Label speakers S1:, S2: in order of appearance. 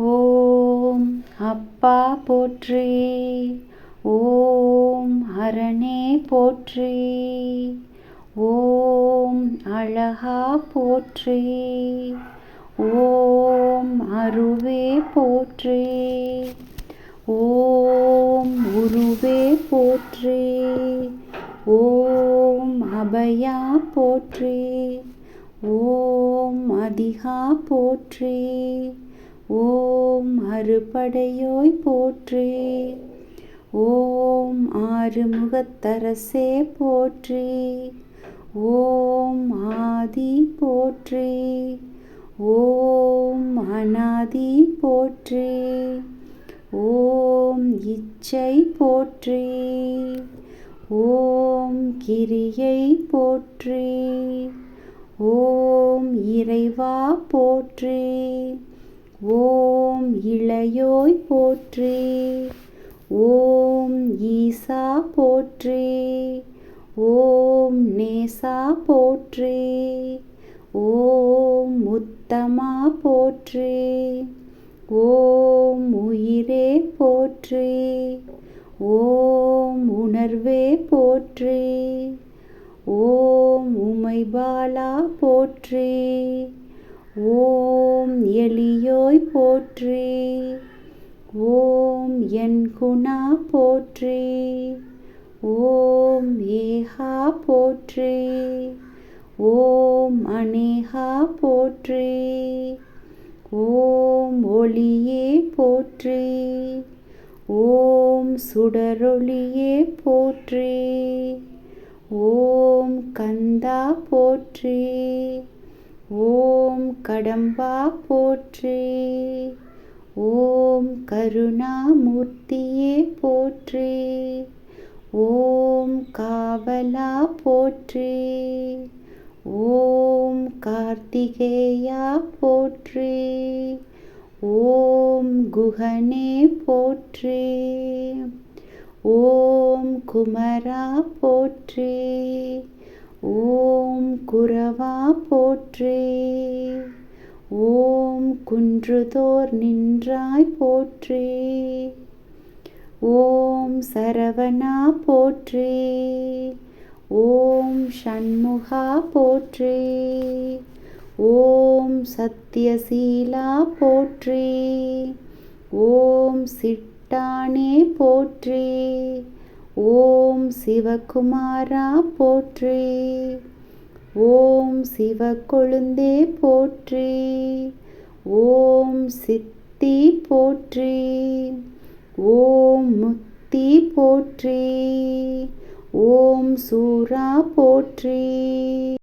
S1: ஓம் அப்பா போற்றி. ஓம் அரணே போற்றி. ஓம் அழகா போற்றி. ஓம் அருவே போற்றி. ஓம் உருவே போற்றி. ஓம் அபயா போற்றி. ஓம் அதிகா போற்றி. ஓம் அறுபடையோய் போற்றி. ஓம் ஆறுமுகத்தரசே போற்றி. ஓம் ஆதி போற்றி. ஓம் அனாதி போற்றி. ஓம் இச்சை போற்றி. ஓம் கிரியை போற்றி. ஓம் இறைவா போற்றி. ஓம் இளையோய் போற்றி. ஓம் ஈசா போற்றி. ஓம் நேசா போற்றி. ஓம் உத்தமா போற்றி. ஓம் உயிரே போற்றி. ஓம் உணர்வே போற்றி. ஓம் உமைபாலா போற்றி. ஓம் எளியோய் போற்றி. ஓம் என் குணா போற்றி. ஓம் ஏஹா போற்றி. ஓம் அநேகா போற்றி. ஓம் ஒளியே போற்றி. ஓம் சுடரொளியே போற்றி. ஓம் கந்தா போற்றி. ஓம் கடம்பா போற்றி. ஓம் கருணாமூர்த்தியே போற்றி. ஓம் காவலா போற்றி. ஓம் கார்த்திகேயா போற்றி. ஓம் குகனே போற்றி. ஓம் குமரா போற்றி. ஓம் குரவா போற்றே. ஓம் குன்றுதோர் நின்றாய் போற்றே. ஓம் சரவணா போற்றே. ஓம் ஷண்முகா போற்றே. ஓம் சத்யசீலா போற்றே. ஓம் சிட்டானே போற்றே. ஓம் சிவகுமாரா போற்றே. ஓம் சிவக்கொழுந்தே போற்றி. ஓம் சித்தி போற்றி. ஓம் முத்தி போற்றி. ஓம் சூரா போற்றி.